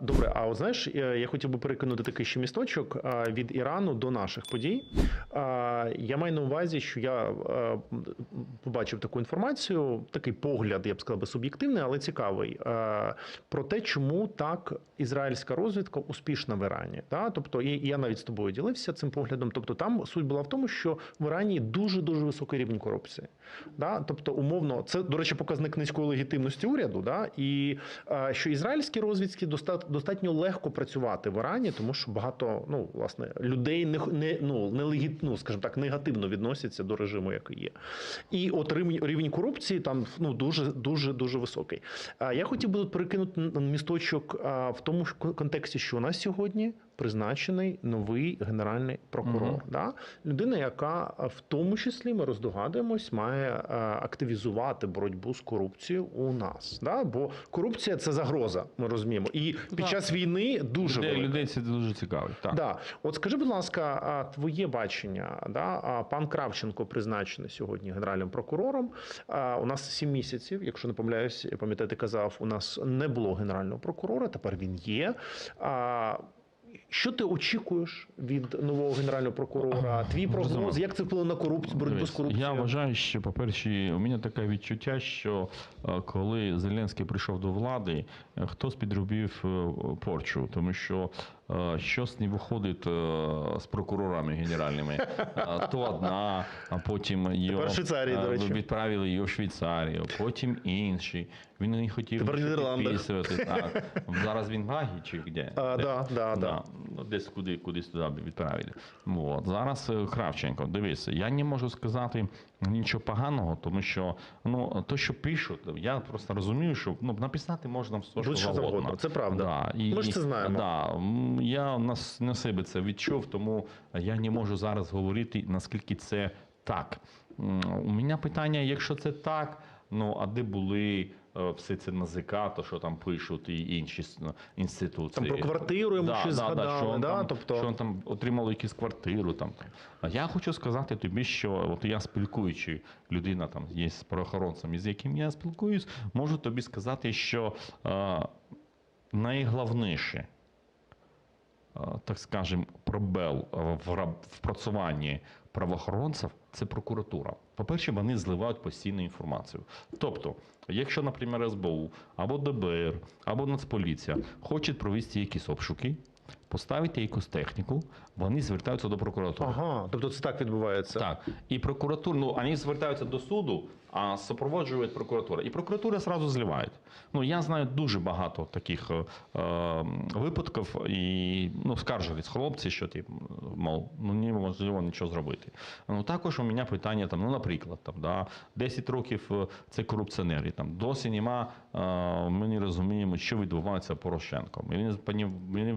Добре, а от знаєш, я я хотів би перекинути такий ще місточок від Ірану до наших подій. Я маю на увазі, що я побачив таку інформацію, такий погляд, я б сказав, суб'єктивний, але цікавий, про те, чому так ізраїльська розвідка успішна в Ірані. Тобто, і я навіть з тобою ділився цим поглядом. Тобто, там суть була в тому, що в Ірані дуже дуже високий рівень корупції. Тобто, умовно, це, до речі, показник низької легітимності уряду, і що ізраїльські розвідки доста- достатньо легко працювати в Ірані, тому що багато ну, власне, людей не, не, ну, не ну, скажімо так, негативно відносяться до режиму, який є. І от рівень, корупції там ну, дуже, дуже, дуже високий. Я хотів би тут перекинути місточок в тому контексті, що у нас сьогодні призначений новий генеральний прокурор. Мгм. Да? Людина, яка в тому числі ми роздогадуємось, має а, активізувати боротьбу з корупцією у нас. Да? Бо корупція це загроза, ми розуміємо. І під Так. час війни дуже Людей, велика. людей це дуже цікавить. Так. Да. От скажи, будь ласка, твоє бачення, да? пан Кравченко призначений сьогодні генеральним прокурором. У нас сім місяців, якщо не помиляюсь, ти казав, у нас не було генерального прокурора, тепер він є. Що ти очікуєш від нового генерального прокурора? Твій прогноз, як це вплине на корупцію, боротьбу з корупцією? Я вважаю, що, по-перше, у мене таке відчуття, що е, коли Зеленський прийшов до влади, е, хтось підробив е, порчу, тому що щось не виходить е, з прокурорами генеральними. Е, То одна, а потім його е, відправили його в Швейцарію, потім інші. Він не хотів підписувати. Так. Зараз він в Гагі чи де? А, Де? да, да, да. ну, десь куди, кудись туди відправили. От. Зараз е, Кравченко, дивися, я не можу сказати нічого поганого, тому що ну, то, що пишуть, я просто розумію, що ну, написати можна все, що завгодно. це правда. Да. І, Ми ж це знаємо. Да, я на, на себе це відчув, тому я не можу зараз говорити, наскільки це так. У мене питання, якщо це так, ну а де були е, все це НАЗК, то що там пишуть і інші інституції. Там про квартиру йому щось згадали, що, да? там, Тобто- що там отримали якусь квартиру. Там. А я хочу сказати тобі, що от я спілкуючи людина там є з правоохоронцями, з яким я спілкуюсь, можу тобі сказати, що е, найголовніше, так скажем, пробел е, в раб- правоохоронців це прокуратура. По-перше, вони зливають постійну інформацію. Тобто, якщо, наприклад, СБУ або ДБР, або Нацполіція хочуть провести якісь обшуки, поставити якусь техніку, вони звертаються до прокуратури. Ага, тобто це так відбувається. Так, і прокуратура, ну вони звертаються до суду, а супроводжує прокуратура. І прокуратура зразу зливає. Ну я знаю дуже багато таких е, е, випадків, і ну скаржились хлопці, що ти мов, ну неможливо нічого зробити. Ну також у мене питання там, ну наприклад, там да 10 років е, це корупціонери. Там досі нема. Е, ми не розуміємо, що відбувається Порошенком. Ми не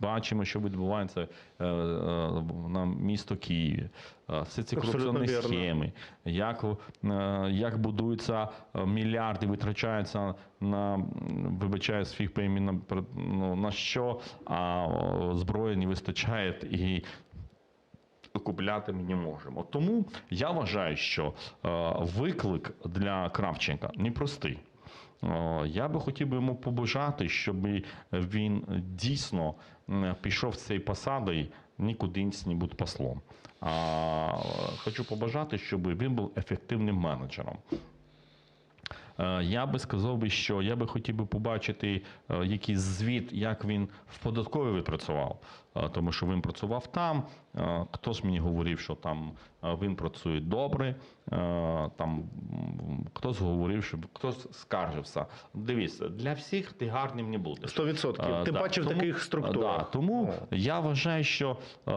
бачимо, що відбувається е, е, на місто Києві. Е, Все ці корупційні схеми, як, е, як будуються е, мільярди, витрачаються на м, вибачаю свій на, ну, на що, а зброї не вистачає і купляти ми не можемо. Тому я вважаю, що виклик для Кравченка непростий. Я би хотів би йому побажати, щоб він дійсно пішов з цієї посади не бути послом. А хочу побажати, щоб він був ефективним менеджером. Е, Я би сказав би, що я би хотів би побачити е, якийсь звіт, як він в податковій відпрацював. Е, Тому що він працював там. Е, Хтось мені говорив, що там він працює добре. Там хтось говорив, що хтось скаржився. Дивіться, для всіх ти гарним не будеш. 100%. Е, Тим да. паче в Тому- таких структурах. Да, тому О. я вважаю, що, е,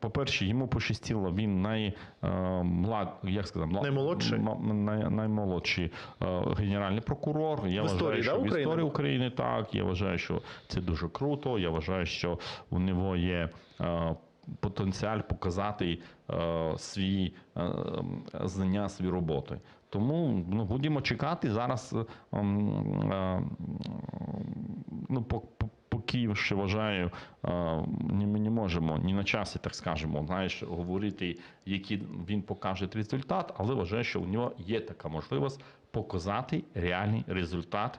по-перше, йому пощастило, він най, як млад, Наймолодший? наймолодший е, генеральний прокурор. Я В історії, вважаю, да, що в історії України так. Я вважаю, що це дуже круто. Я вважаю, що у нього є. е, Потенціал показати е, свої е, знання, свої роботи. Тому ну, будемо чекати зараз. е, е, ну, по, ще вважаю, е, ми не можемо ні на часі, так скажемо, знаєш, говорити, який він покаже результат, але вважаю, що у нього є така можливість показати реальний результат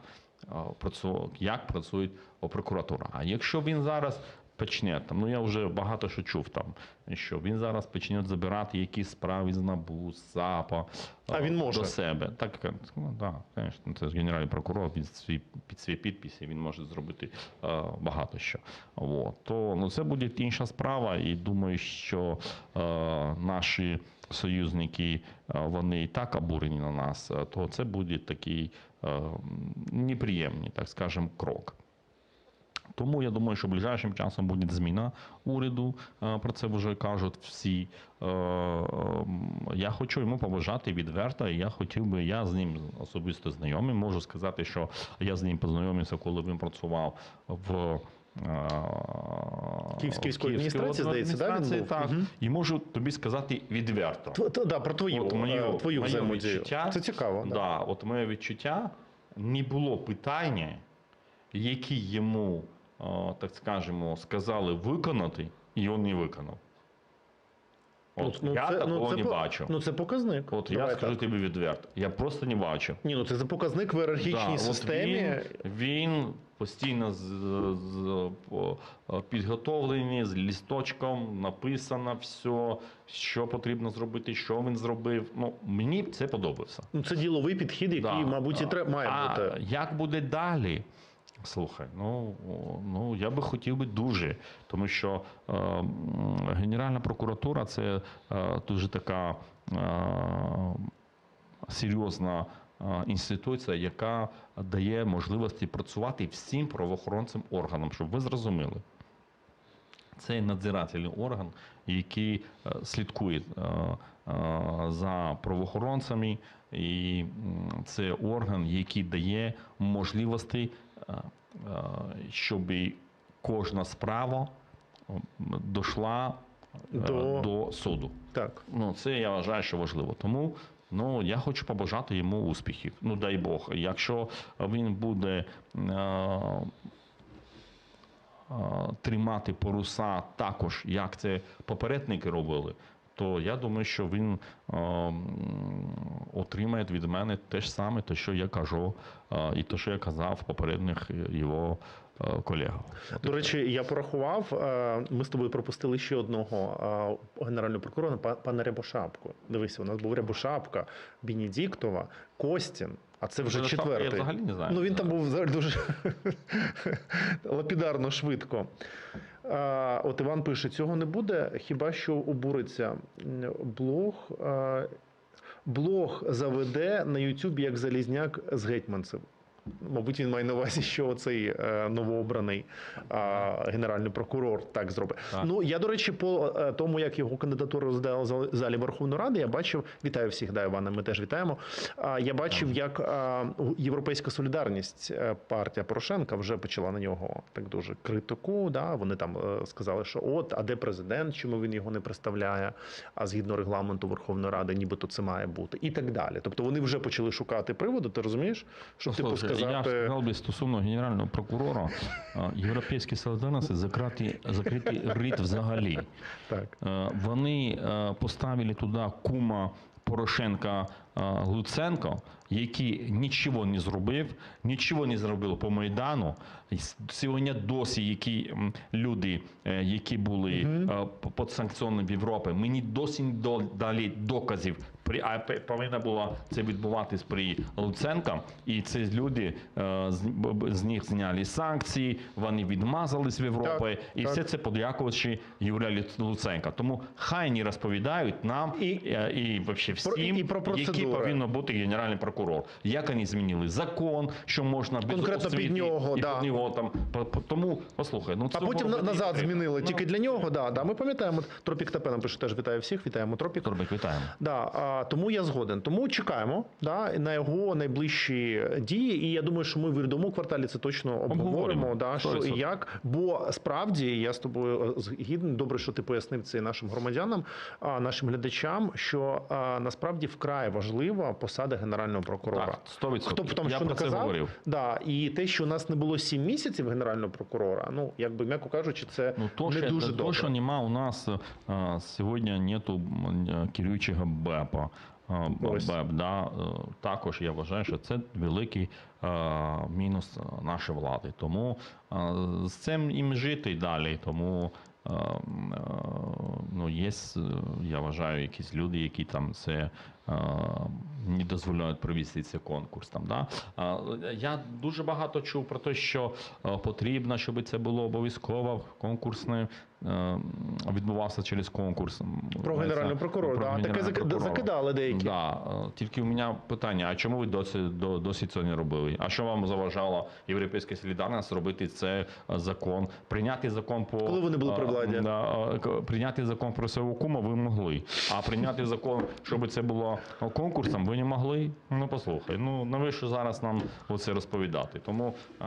працю- як працює прокуратура. А якщо він зараз почне там, ну я вже багато що чув там, що він зараз почне забирати якісь справи з НАБУ, з САПа А він може? до себе. Так, ну, да, звісно, це ж генеральний прокурор під свій, під свій підпис, і він може зробити е, багато що. От. То ну, це буде інша справа, і думаю, що е, наші союзники е, вони і так обурені на нас, е, то це буде такий е, неприємний, так скажемо, крок. Тому я думаю, що ближайшим часом буде зміна уряду. е, Про це вже кажуть всі. Е, Я хочу йому побажати відверто, і я хотів би, я з ним особисто знайомий. Можу сказати, що я з ним познайомився, коли він працював в. е, Київській військовій адміністрації, здається, да, він адміністрації, був? так. Мгм. І можу тобі сказати відверто. Т- т- да, про твою, От моє- твою моє взаємодію. відчуття- Це цікаво. Да. Да, от моє відчуття не було питання, які йому, так скажемо, сказали виконати, і він не виконав. От, я такого це не по- бачу. Ну, це показник. От Давай я скажу так. тобі відверто. Я просто не бачу. Ні, ну це за показник в ієрархічній от системі. Він, він постійно з, з, по- підготовлений, з лісточком, написано все, що потрібно зробити, що він зробив. Ну, мені це подобається. Ну, це діловий підхід, який, Да. мабуть, і треба має а бути. як буде далі? Слухай, ну, ну я би хотів би дуже, тому що е, Генеральна прокуратура це е, дуже така е, серйозна е, інституція, яка дає можливості працювати всім правоохоронцям органам, щоб ви зрозуміли. Це надзирательний орган, який е, слідкує е, за правоохоронцями, і це орган, який дає можливості, щоб кожна справа дійшла е, До- до суду. Так. Ну, це я вважаю, що важливо. Тому ну, я хочу побажати йому успіхів. Ну, дай Бог. Якщо він буде е, е, тримати паруса також, як це попередники робили, то я думаю, що він е, отримає від мене те ж саме, те, що я кажу, е, і те, що я казав попередніх його е, колегам. До речі, я порахував. е, Ми з тобою пропустили ще одного е, генерального прокурора, пана Рябошапку. Дивися, у нас був Рябошапка, Бенедіктова, Костін. А це вже Рябошапку я взагалі не знаю. Ну він там був дуже лапідарно швидко. От Іван пише: цього не буде, хіба що обуриться блог. Блог заведе на Ютубі як Залізняк з гетьманцем. Мабуть, він має на увазі, що цей е, новообраний генеральний прокурор так зробить. Так. Ну я до речі, по е, тому, як його кандидатуру розглядали в залі Верховної Ради, я бачив. Вітаю всіх, да, Івана. Ми теж вітаємо. А я бачив, як Європейська солідарність е, партія Порошенка вже почала на нього так дуже критику. Да, вони там сказали, що от, а де президент, чому він його не представляє? А згідно регламенту Верховної Ради, нібито це має бути, і так далі. Тобто вони вже почали шукати приводу. Ти розумієш, щоб типу Слухай, Я сказати. сказав би стосовно генерального прокурора, європейські солідарності закриті, закриті рит взагалі. Так. Вони поставили туди кума Порошенка Луценко, який нічого не зробив, нічого не зробив по Майдану. Сьогодні досі які люди, е, які були п- під санкціонами в Європі, мені досі дали доказів. При, а п- повинно було це відбуватись при Луценка, і ці люди е, з, них зняли санкції, вони відмазались в Європі, Так, і так. все це подякуючи Юрія Луценка. Тому хай не розповідають нам І- і, і, вообще Про- всім, і про який повинен бути генеральний прокурор. Як вони змінили закон, що можна без Конкретно під нього, і да. під нього там. По- по- Тому послухай, ну А потім на- назад змінили Ну, тільки для нього. Да, да. Ми пам'ятаємо, Тропік ТП нам пише теж вітаю всіх, вітаємо Тропік. Торбик, вітаємо. Да, а, тому я згоден. Тому чекаємо да, на його найближчі дії. І я думаю, що ми в рядовому кварталі це точно обговоримо. Да, що і як. Бо справді я з тобою е, згідний. Добре, що ти пояснив це нашим громадянам, а, нашим глядачам, що насправді вкрай важлива посада генерального прокурора. Так, 100%. Хто б там Я що не казав, говорив. Да, і те, що у нас не було 7 місяців генерального прокурора, ну якби м'яко кажучи, це Ну, то, не що, дуже то, добре. що нема у нас а, сьогодні нету керуючого БЕПа. Е, б- да, е, також я вважаю, що це великий е, мінус нашої влади. Тому з цим їм жити й далі. Тому ну, є, я вважаю, якісь люди, які там це не дозволяють провести цей конкурс. Там, да? Е, Я дуже багато чув про те, що е, потрібно, щоб це було обов'язково конкурсне. е, Відбувався через конкурс. Про генерального прокурора, да, таке генерального прокурора. закидали деякі. Да, е, тільки у мене питання: а чому ви досі до- досі це не робили? А що вам заважало Європейська солідарність робити це е, закон? Прийняти закон по Коли вони були при е, владі? да, е, прийняти закон про свого кума ви могли. А прийняти закон, щоб це було е, конкурсом, ви не могли. Ну послухай, ну навіщо зараз нам оце розповідати? Тому е,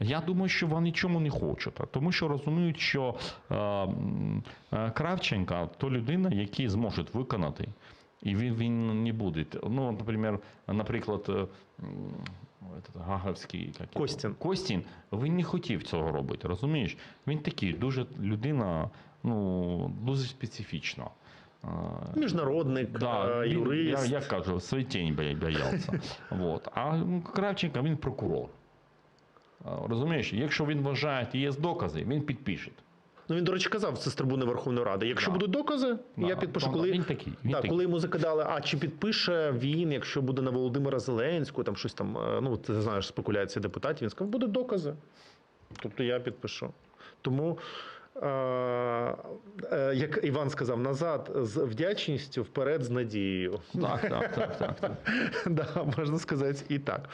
я думаю, що вони чому не хочуть, тому що розуміють, що е, Кравченка то людина, який зможе виконати. І він, він не буде. Ну, наприклад, наприклад, е, як? Костін. Костін, він не хотів цього робити, розумієш? Він такий дуже людина, ну, дуже специфічна. Е, Міжнародник, Да, він, юрист. Я, я кажу, свій тінь боявся. вот. А ну, Кравченко він прокурор. Розумієш, якщо він вважає, і є докази, він підпише. Ну він, до речі, казав це з трибуни Верховної Ради. Якщо Да. будуть докази, я підпишу. Коли Він такий. Він так, такий. коли йому закидали, а чи підпише він, якщо буде на Володимира Зеленського, там щось там, е, ну ти знаєш, спекуляції депутатів, він сказав, будуть докази. Тобто я підпишу. Тому, як Іван сказав, назад з вдячністю, вперед з надією. Так, так, так, так. так. да, можна сказати і так.